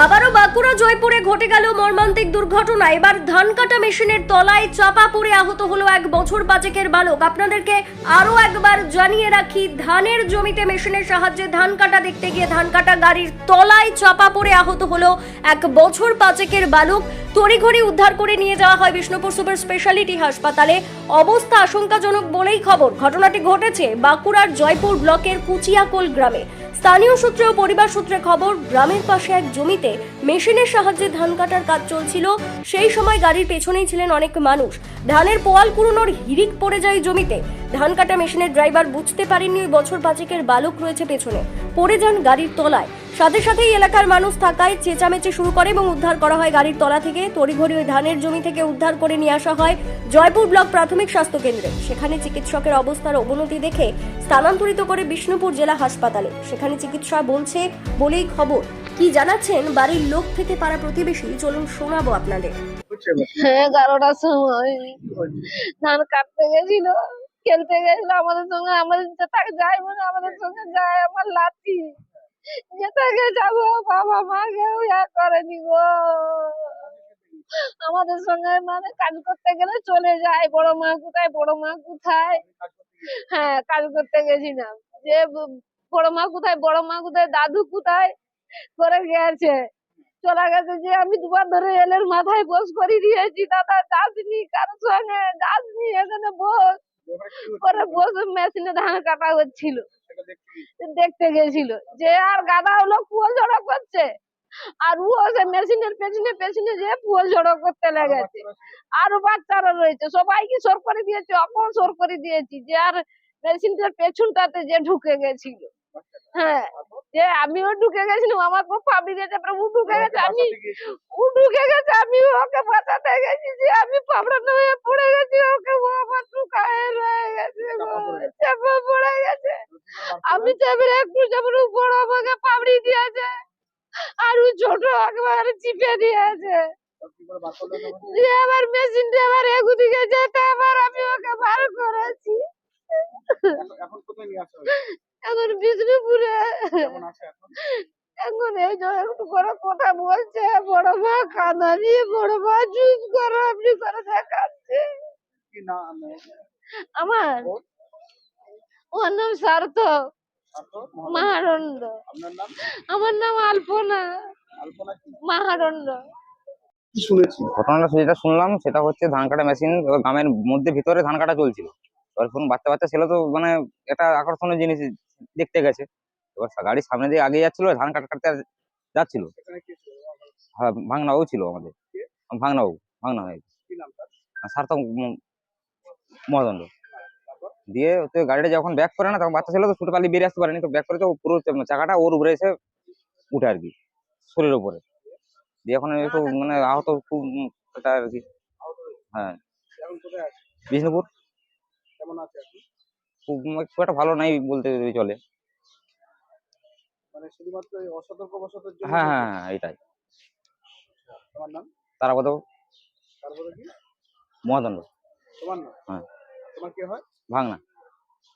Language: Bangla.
আবারও বাঁকুড়া, জয়পুরে ঘটে গেল মর্মান্তিক দুর্ঘটনা। এবার ধান কাটা মেশিনের তলায় চাপা পড়ে আহত হলো এক বছর পাঁচেকের বালক। আপনাদেরকে আরও একবার জানিয়ে রাখি, ধানের জমিতে মেশিনের সাহায্যে ধান কাটা দেখতে গিয়ে ধান কাটা গাড়ির তলায় চাপা পড়ে আহত হলো এক বছর পাঁচেকের বালক। তড়িঘড়ি উদ্ধার করে নিয়ে যাওয়া হয় বিষ্ণুপুর সুপার স্পেশালিটি হাসপাতালে। অবস্থা আশঙ্কাজনক বলেই খবর। ঘটনাটি ঘটেছে বাঁকুড়ার জয়পুর ব্লকের কুচিয়াকোল গ্রামে। স্থানীয় সূত্রে ও পরিবার সূত্রে খবর, গ্রামের পাশে এক জমিতে মেশিনের সাহায্যে ধান কাটার কাজ চলছিল। সেই সময় গাড়ির পেছনেই ছিলেন অনেক মানুষ। ধানের পোয়াল কুড়োনোর হিরিক পড়ে যায় জমিতে। ধান কাটা মেশিনের ড্রাইভার বুঝতে পারেননি ওই বছর পাঁচেকের বালক রয়েছে পেছনে। পড়ে যান গাড়ির তলায়। সাথে সাথেই এলাকার মানুষ থাকায় চেঁচামেচি শুরু করে এবং উদ্ধার করা হয় গাড়ির তলা থেকে। তড়িঘড়ি ওই ধানের জমি থেকে উদ্ধার করে নিয়ে আসা হয় জয়পুর ব্লক প্রাথমিক স্বাস্থ্য কেন্দ্রে। সেখানে চিকিৎসকের অবস্থার অবনতি দেখে স্থানান্তরিত করে বিষ্ণুপুর জেলা হাসপাতালে। সেখানে চিকিৎসা বলছে বলেই খবর। কি জানাচ্ছেন বাড়ির লোক থেকে পাড়া প্রতিবেশী? চলুন শোনাবো আপনাদের। এগারোটার সময়। ধান কাটতে গেছিল, খেলতে গেছিল, আমাদের সঙ্গে, আমাদের যাই মানে আমাদের সঙ্গে যায়, আমার লাঠি। যেটাকে যাব বাবা মা কেউ ইয়া করেনি গো আমাদের সঙ্গে মানে কাজ করতে গেলে চলে যায় বড় মা কোথায় বড় মা কোথায়? হ্যাঁ কাজ করতে গেছিলাম। যে বড় মা কোথায় বড় মা কোথায় দাদু কোথায়? করে গেছে। চলে গেছে যে আমি দুবার ধরে এলের মাথায় বস করে দিয়েছি দাদা যাসনি কারোর সঙ্গে? যাসনি এখানে বস। করে বসে মেশিনে ধান কাটা হচ্ছিল। দেখতে গেছিল যে আর গাদা হলো কুয়োল জড়ো করছে। আর ও সে মেশিনের পেছনে পেছনে যে কুয়োল জড়ো করতে লেগেছে। আরও বাচ্চারা রয়েছে। সবাইকে সর করে দিয়েছি অকল সর করে দিয়েছি যে আর মেশিনটার পেছনটাতে যে ঢুকে গেছিল। হ্যাঁ যে আমিও ঢুকে গেছিলাম আমার খুব পাবি দিয়েছে তারপরে ও ঢুকে গেছে আমি ও ঢুকে গেছে আমি ওকে বাঁচাতে গেছি যে আমি পাবড়ানো হয়ে পড়ে গেছি ওকে ও আমার টুকায় রয়ে গেছে গো। চাপা পড়ে গেছে। আমি চেপে একটু যেমন বড় আমাকে পাবড়ি দিয়েছে। আর ও ছোট একবার চিপে দিয়েছে। যে আবার মেশিনটা আবার এগুদিকে যেতে আবার আমি ওকে বার করেছি। এখন নিয়ে বিষ্ণুপুরে। এখন? এই যে একটু করে কথা বলছে বড় মা কাঁদানি বড় মা চুপ করো আপনি করে দেখাচ্ছে। আমার? ওর? নাম সার্থক মাহারণ্ড। আমার নাম আলপনা। আলপনা কি? মাহারণ্ড। কি শুনেছি? ঘটনাটা যেটা শুনলাম সেটা হচ্ছে ধান কাটা মেশিন গ্রামের মধ্যে ভিতরে ধান কাটা চলছিল। এবার বাচ্চা বাচ্চা ছেলে তো মানে একটা আকর্ষণীয় জিনিস দেখতে গেছে। এবার গাড়ির সামনে দিয়ে আগে যাচ্ছিল ধান কাট কাটতে আর যাচ্ছিল? হ্যাঁ, ভাঙনাও ছিল আমাদের। ভাঙনাও ভাঙনা হয়েছে কি নাম তার? সার্থক মহাদণ্ড দিয়ে তো গাড়িটা যখন ব্যাক করে না তখন বাচ্চা ছেলে তো ছুটে পালিয়ে বেরিয়ে আসতে পারেনি তো ব্যাক করে তো পুরো চাকাটা ওর উপরে এসে উঠে আর কি শরীরের উপরে। দিয়ে এখন একটু মানে আহত খুব এটা আর কি হ্যাঁ। বিষ্ণুপুর? আছে খুব খুব একটা ভালো নাই বলতে চলে। মানে হ্যাঁ হ্যাঁ হ্যাঁ এটাই তারাপদ। তারপরে কি? মহাদণ্ড। হ্যাঁ। তোমার কি হয়? ভাঙনা